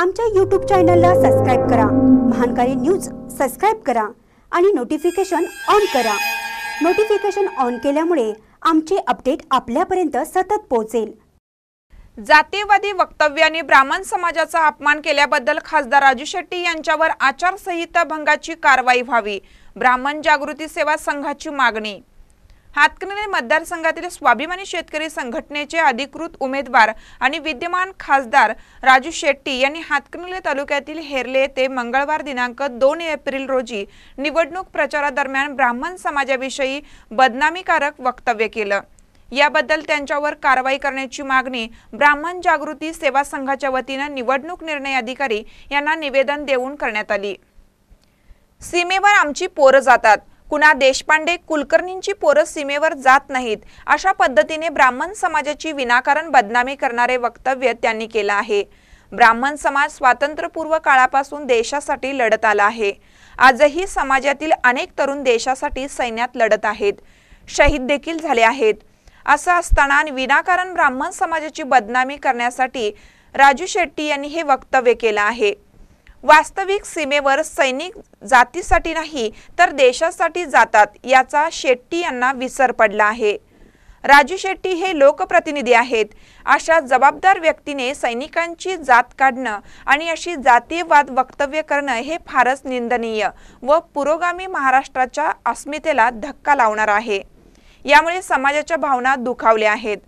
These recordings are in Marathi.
आमच्या यूट्यूब चॅनलला सबस्क्राईब करा. महानकारी न्यूज सबस्क्राईब करा आणि नोटिफिकेशन ऑन करा. नोटिफिकेशन ऑन केल्यामुळे आमचे अपडेट आपल्यापर्यंत सतत पोहोचेल. जातीयवादी वक्तव्याने ब्राह्मण समाजाचा अपमान केल्याबद्दल खासदार राजू शेट्टी यांच्यावर आचारसंहिता भंगाची कारवाई व्हावी. ब्राह्मण जागृती सेवा संघाची मागणी. हातकणंगले मतदारसंघातील स्वाभिमानी शेतकरी संघटनेचे अधिकृत उमेदवार आणि विद्यमान खासदार राजू शेट्टी यांनी हातकणंगले तालुक्यातील हेरले येथे मंगळवार दिनांक दोन एप्रिल रोजी निवडणूक प्रचारादरम्यान ब्राह्मण समाजाविषयी बदनामीकारक वक्तव्य केलं. याबद्दल त्यांच्यावर कारवाई करण्याची मागणी ब्राह्मण जागृती सेवा संघाच्या वतीनं निवडणूक निर्णय अधिकारी यांना निवेदन देऊन करण्यात आली. सीमेवर आमची पोरं जातात. कुणा देशपांडे कुलकर्णींची पोरं सीमेवर जात नाहीत अशा पद्धतीने ब्राह्मण समाजाची विनाकारण बदनामी करणारे वक्तव्य त्यांनी केलं आहे. ब्राह्मण समाज स्वातंत्र्यपूर्व काळापासून देशासाठी लढत आला आहे. आजही समाजातील अनेक तरुण देशासाठी सैन्यात लढत आहेत. शहीद देखील झाले आहेत. असं असताना विनाकारण ब्राह्मण समाजाची बदनामी करण्यासाठी राजू शेट्टी यांनी हे वक्तव्य केलं आहे. वास्तविक सीमेवर सैनिक जातीसाठी नाही तर देशासाठी जातात याचा शेट्टी यांना विसर पडला आहे. राजू शेट्टी हे लोकप्रतिनिधी आहेत. अशा जबाबदार व्यक्तीने सैनिकांची जात काढणं आणि अशी जातीयवाद वक्तव्य करणं हे फारच निंदनीय व पुरोगामी महाराष्ट्राच्या अस्मितेला धक्का लावणार आहे. यामुळे समाजाच्या भावना दुखावल्या आहेत.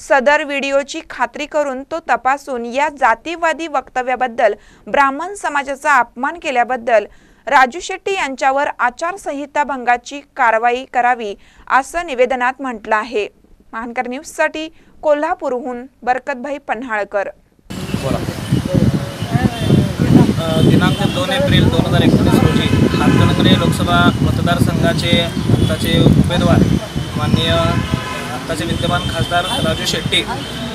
सदर व्हिडिओची खात्री करून तो तपासून या जातीवादी वक्तव्याबद्दल ब्राह्मण समाजाचा अपमान केल्याबद्दल राजू शेट्टी यांच्यावर आचारसंहिता भंगाची कारवाई करावी असं निवेदनात म्हटलं आहे. महानकर न्यूजसाठी कोल्हापूरहून बरकतभाई पन्हाळकर. दिनांक दोन एप्रिल दोन हजार एकोणीस रोजी हातकणंगले लोकसभा मतदारसंघाचे आताचे उमेदवार माननीय आत्ताचे विद्यमान खासदार राजू शेट्टी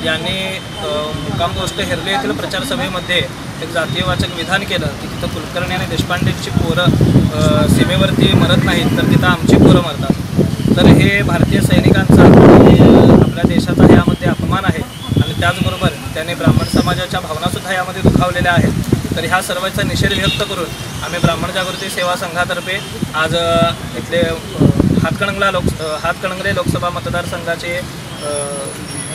यांनी अ, मुक्काम गोष्ट हेरले येथील प्रचारसभेमध्ये एक जातीयवाचक विधान केलं. की तिथं कुलकर्णी आणि देशपांडेंची पोरं सीमेवरती मरत नाहीत तर तिथं आमची पोरं मरतात. तर हे भारतीय सैनिकांचा आपल्या देशाचा यामध्ये अपमान आहे. आणि त्याचबरोबर त्याने ब्राह्मण समाजाच्या भावनासुद्धा यामध्ये दुखावलेल्या आहेत. तर ह्या सर्वांचा निषेध व्यक्त करून आम्ही ब्राह्मण जागृती सेवा संघातर्फे आज इथले हातकणंगला लोक हातकणंगले लोकसभा मतदारसंघाचे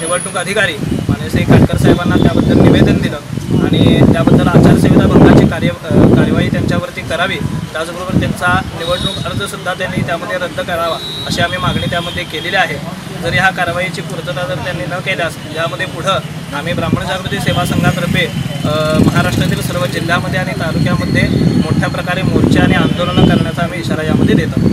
निवडणूक अधिकारी माननीय काटकर साहेबांना त्याबद्दल निवेदन दिलं आणि त्याबद्दल आचारसंहिता भंगाची कार्य कार्यवाही त्यांच्यावरती करावी. त्याचबरोबर त्यांचा निवडणूक अर्जसुद्धा त्यांनी त्यामध्ये रद्द करावा अशी आम्ही मागणी त्यामध्ये केलेली आहे. जरी ह्या कारवाईची पूर्तता जर त्यांनी न केल्यास यामध्ये पुढं आम्ही ब्राह्मण जागृती सेवा संघातर्फे महाराष्ट्रातील सर्व जिल्ह्यामध्ये आणि तालुक्यामध्ये मोठ्या प्रकारे मोर्चे आणि आंदोलनं करण्याचा आम्ही इशारा यामध्ये देतो.